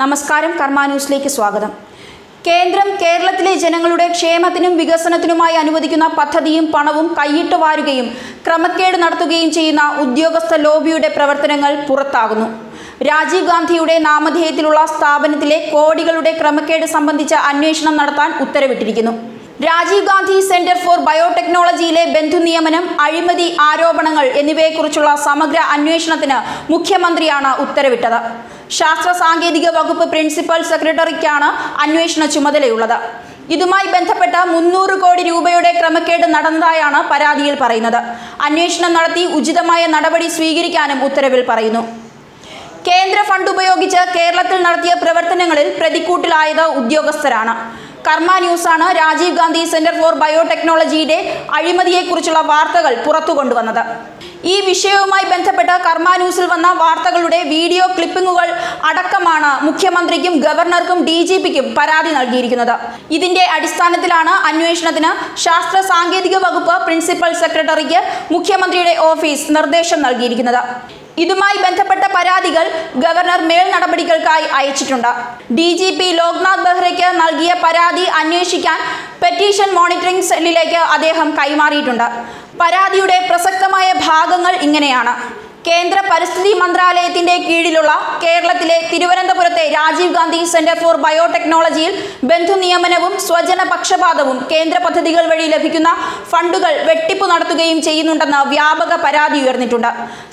നമസ്കാരം കർമ്മ ന്യൂസിലേക്ക് സ്വാഗതം. കേന്ദ്രം കേരളത്തിലെ ജനങ്ങളുടെ ക്ഷേമത്തിനും വികസനത്തിനുമായി അനുവദിക്കുന്ന പദ്ധതിയും പണവും കൈയിട്ട് വാരുകയും ക്രമക്കേട് നടത്തുകയും ചെയ്യുന്ന ഉദ്യോഗസ്ഥ ലോബിയുടെ പ്രവർത്തനങ്ങൾ പുറത്താകുന്നു. രാജീവ് ഗാന്ധിയുടെ നാമധേയത്തിലുള്ള സ്ഥാപനത്തിലെ കോടികളുടെ ക്രമക്കേട് സംബന്ധിച്ച അന്വേഷണം നടത്താൻ ഉത്തരവിട്ടിരിക്കുന്നു. രാജീവ് ഗാന്ധി സെന്റർ ഫോർ ബയോടെക്നോളജിയിലെ ബന്ധു നിയമനം അഴിമതി ആരോപണങ്ങൾ എന്നിവയെക്കുറിച്ചുള്ള സമഗ്ര അന്വേഷണത്തിന് മുഖ്യമന്ത്രിയാണ് ഉത്തരവിട്ടത്. ശാസ്ത്ര സാങ്കേതിക വകുപ്പ് പ്രിൻസിപ്പൽ സെക്രട്ടറിക്കാണ് അന്വേഷണ ചുമതലയുള്ളത്. ഇതുമായി ബന്ധപ്പെട്ട മുന്നൂറ് കോടി രൂപയുടെ ക്രമക്കേട് നടന്നതായാണ് പരാതിയിൽ പറയുന്നത്. അന്വേഷണം നടത്തി ഉചിതമായ നടപടി സ്വീകരിക്കാനും ഉത്തരവിൽ പറയുന്നു. കേന്ദ്ര ഫണ്ട് ഉപയോഗിച്ച് കേരളത്തിൽ നടത്തിയ പ്രവർത്തനങ്ങളിൽ പ്രതിക്കൂട്ടിലായത് ഉദ്യോഗസ്ഥരാണ്. കർമ്മ ന്യൂസാണ്. രാജീവ് ഗാന്ധി സെന്റർ ഫോർ ബയോടെക്നോളജിയുടെ അഴിമതിയെക്കുറിച്ചുള്ള വാർത്തകൾ പുറത്തു കൊണ്ടുവന്നത് ഈ വിഷയവുമായി ബന്ധപ്പെട്ട് കർമ്മ ന്യൂസിൽ വന്ന വാർത്തകളുടെ വീഡിയോ ക്ലിപ്പിംഗുകൾ അടക്കമാണ് മുഖ്യമന്ത്രിക്കും ഗവർണർക്കും ഡി ജി പിക്കും പരാതി നൽകിയിരിക്കുന്നത്. ഇതിന്റെ അടിസ്ഥാനത്തിലാണ് അന്വേഷണത്തിന് ശാസ്ത്ര സാങ്കേതിക വകുപ്പ് പ്രിൻസിപ്പൽ സെക്രട്ടറിക്ക് മുഖ്യമന്ത്രിയുടെ ഓഫീസ് നിർദ്ദേശം നൽകിയിരിക്കുന്നത്. ഇതുമായി ബന്ധപ്പെട്ട പരാതികൾ ഗവർണർ മേൽ നടപടികൾക്കായി അയച്ചിട്ടുണ്ട്. ഡി ജി പി ലോക്നാഥ് ബെഹ്റയ്ക്ക് നൽകിയ പരാതി അന്വേഷിക്കാൻ പെറ്റീഷൻ മോണിറ്ററിംഗ് സെല്ലിലേക്ക് അദ്ദേഹം കൈമാറിയിട്ടുണ്ട്. പരാതിയുടെ പ്രസക്തമായ ഭാഗങ്ങൾ ഇങ്ങനെയാണ്. കേന്ദ്ര പരിസ്ഥിതി മന്ത്രാലയത്തിന്റെ കീഴിലുള്ള കേരളത്തിലെ തിരുവനന്തപുരത്തെ രാജീവ് ഗാന്ധി സെന്റർ ഫോർ ബയോടെക്നോളജിയിൽ ബന്ധു നിയമനവും സ്വജന പക്ഷപാതവും കേന്ദ്ര പദ്ധതികൾ വഴി ലഭിക്കുന്ന ഫണ്ടുകൾ വെട്ടിപ്പ് നടത്തുകയും ചെയ്യുന്നുണ്ടെന്ന് വ്യാപക പരാതി ഉയർന്നിട്ടുണ്ട്.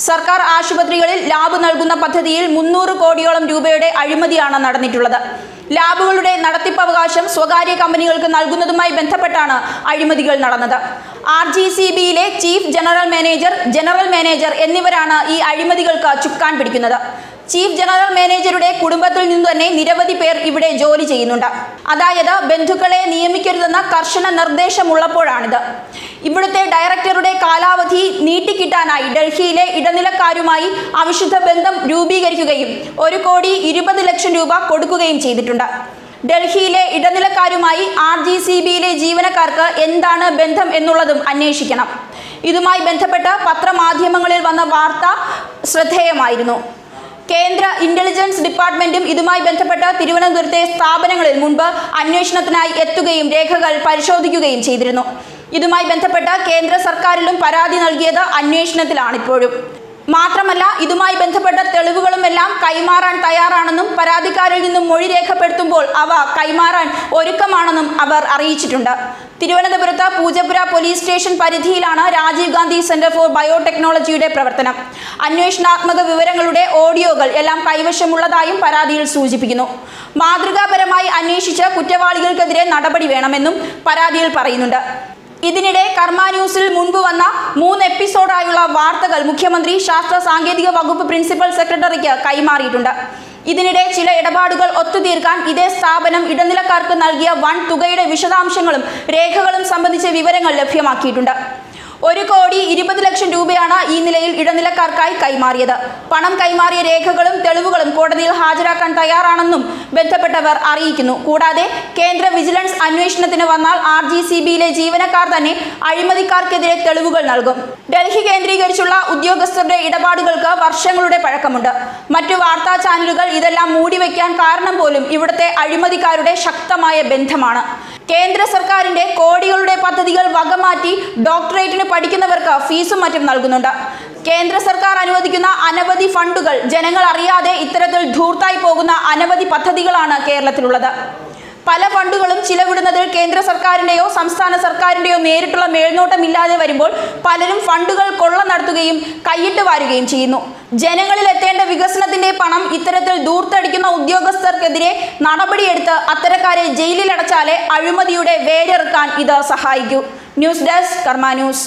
സർക്കാർ ആശുപത്രികളിൽ ലാബ് നൽകുന്ന പദ്ധതിയിൽ മുന്നൂറ് കോടിയോളം രൂപയുടെ അഴിമതിയാണ് നടന്നിട്ടുള്ളത്. ലാബുകളുടെ നടത്തിപ്പവകാശം സ്വകാര്യ കമ്പനികൾക്ക് നൽകുന്നതുമായി ബന്ധപ്പെട്ടാണ് അഴിമതികൾ നടന്നത്. ആർ ജി സി ബിയിലെ chief general manager general manager എന്നിവരാണ് ഈ അഴിമതികൾക്ക് ചുക്കാൻ പിടിക്കുന്നത്. ചീഫ് ജനറൽ മാനേജറുടെ കുടുംബത്തിൽ നിന്ന് തന്നെ നിരവധി പേർ ഇവിടെ ജോലി ചെയ്യുന്നുണ്ട്. അതായത് ബന്ധുക്കളെ നിയമിക്കരുതെന്ന കർശന നിർദ്ദേശമുള്ളപ്പോഴാണിത്. ഇവിടുത്തെ ഡയറക്ടറുടെ കാലാവധി നീട്ടിക്കിട്ടാനായി ഡൽഹിയിലെ ഇടനിലക്കാരുമായി അവിശുദ്ധ ബന്ധം രൂപീകരിക്കുകയും ഒരു കോടി ഇരുപത് ലക്ഷം രൂപ കൊടുക്കുകയും ചെയ്തിട്ടുണ്ട്. ഡൽഹിയിലെ ഇടനിലക്കാരുമായി ആർ ജി സി ബിയിലെ ജീവനക്കാർക്ക് എന്താണ് ബന്ധം എന്നുള്ളതും അന്വേഷിക്കണം. ഇതുമായി ബന്ധപ്പെട്ട് പത്രമാധ്യമങ്ങളിൽ വന്ന വാർത്ത ശ്രദ്ധേയമായിരുന്നു. കേന്ദ്ര ഇന്റലിജൻസ് ഡിപ്പാർട്ട്മെന്റും ഇതുമായി ബന്ധപ്പെട്ട് തിരുവനന്തപുരത്തെ സ്ഥാപനങ്ങളിൽ മുൻപ് അന്വേഷണത്തിനായി എത്തുകയും രേഖകൾ പരിശോധിക്കുകയും ചെയ്തിരുന്നു. ഇതുമായി ബന്ധപ്പെട്ട് കേന്ദ്ര സർക്കാരിലും പരാതി നൽകിയത് അന്വേഷണത്തിലാണിപ്പോഴും. മാത്രമല്ല ഇതുമായി ബന്ധപ്പെട്ട തെളിവുകളുമെല്ലാം കൈമാറാൻ തയ്യാറാണെന്നും പരാതിക്കാരിൽ നിന്നും മൊഴി രേഖപ്പെടുത്തുമ്പോൾ അവ കൈമാറാൻ ഒരുക്കമാണെന്നും അവർ അറിയിച്ചിട്ടുണ്ട്. തിരുവനന്തപുരത്ത് പൂജപ്പുര പോലീസ് സ്റ്റേഷൻ പരിധിയിലാണ് രാജീവ് ഗാന്ധി സെന്റർ ഫോർ ബയോടെക്നോളജിയുടെ പ്രവർത്തനം. അന്വേഷണാത്മക വിവരങ്ങളുടെ ഓഡിയോകൾ എല്ലാം കൈവശമുള്ളതായും പരാതിയിൽ സൂചിപ്പിക്കുന്നു. മാതൃകാപരമായി അന്വേഷിച്ച് കുറ്റവാളികൾക്കെതിരെ നടപടി വേണമെന്നും പരാതിയിൽ പറയുന്നുണ്ട്. ഇതിനിടെ കർമ്മ ന്യൂസിൽ മുൻപ് വന്ന മൂന്ന് എപ്പിസോഡായുള്ള വാർത്തകൾ മുഖ്യമന്ത്രി ശാസ്ത്ര സാങ്കേതിക വകുപ്പ് പ്രിൻസിപ്പൽ സെക്രട്ടറിക്ക് കൈമാറിയിട്ടുണ്ട്. ഇതിനിടെ ചില ഇടപാടുകൾ ഒത്തുതീർക്കാൻ ഇതേ സ്ഥാപനം ഇടനിലക്കാർക്ക് നൽകിയ വൻ തുകയുടെ വിശദാംശങ്ങളും രേഖകളും സംബന്ധിച്ച വിവരങ്ങൾ ലഭ്യമാക്കിയിട്ടുണ്ട്. ഒരു കോടി ഇരുപത് ലക്ഷം രൂപയാണ് ഈ നിലയിൽ ഇടനിലക്കാർക്കായി കൈമാറിയത്. പണം കൈമാറിയ രേഖകളും തെളിവുകളും കോടതിയിൽ ഹാജരാക്കാൻ തയ്യാറാണെന്നും ബന്ധപ്പെട്ടവർ അറിയിക്കുന്നു. കൂടാതെ കേന്ദ്ര വിജിലൻസ് അന്വേഷണത്തിന് വന്നാൽ ആർ ജീവനക്കാർ തന്നെ അഴിമതിക്കാർക്കെതിരെ തെളിവുകൾ നൽകും. ഡൽഹി കേന്ദ്രീകരിച്ചുള്ള ഉദ്യോഗസ്ഥരുടെ ഇടപാടുകൾക്ക് വർഷങ്ങളുടെ പഴക്കമുണ്ട്. മറ്റു വാർത്താ ചാനലുകൾ ഇതെല്ലാം മൂടിവെക്കാൻ കാരണം പോലും ഇവിടുത്തെ അഴിമതിക്കാരുടെ ശക്തമായ ബന്ധമാണ്. കേന്ദ്ര സർക്കാരിന്റെ കോടികളുടെ പദ്ധതികൾ വകമാറ്റി ഡോക്ടറേറ്റിന് പഠിക്കുന്നവർക്ക് ഫീസും മറ്റും നൽകുന്നുണ്ട്. കേന്ദ്ര സർക്കാർ അനുവദിക്കുന്ന അനവധി ഫണ്ടുകൾ ജനങ്ങൾ അറിയാതെ ഇത്തരത്തിൽ ധൂർത്തായി പോകുന്ന അനവധി പദ്ധതികളാണ് കേരളത്തിലുള്ളത്. പല ഫണ്ടുകളും ചിലവിടുന്നതിൽ കേന്ദ്ര സർക്കാരിന്റെയോ സംസ്ഥാന സർക്കാരിന്റെയോ നേരിട്ടുള്ള മേൽനോട്ടമില്ലാതെ വരുമ്പോൾ പലരും ഫണ്ടുകൾ കൊള്ള നടത്തുകയും കൈയിട്ട് വാരുകയും ചെയ്യുന്നു. ജനങ്ങളിൽ എത്തേണ്ട വികസനത്തിന്റെ പണം ഇത്തരത്തിൽ ദൂർത്തടിക്കുന്ന ഉദ്യോഗസ്ഥർക്കെതിരെ നടപടിയെടുത്ത് അത്തരക്കാരെ ജയിലിലടച്ചാലേ അഴിമതിയുടെ വേരെറുക്കാൻ ഇത് സഹായിക്കൂ. News desk Karma news.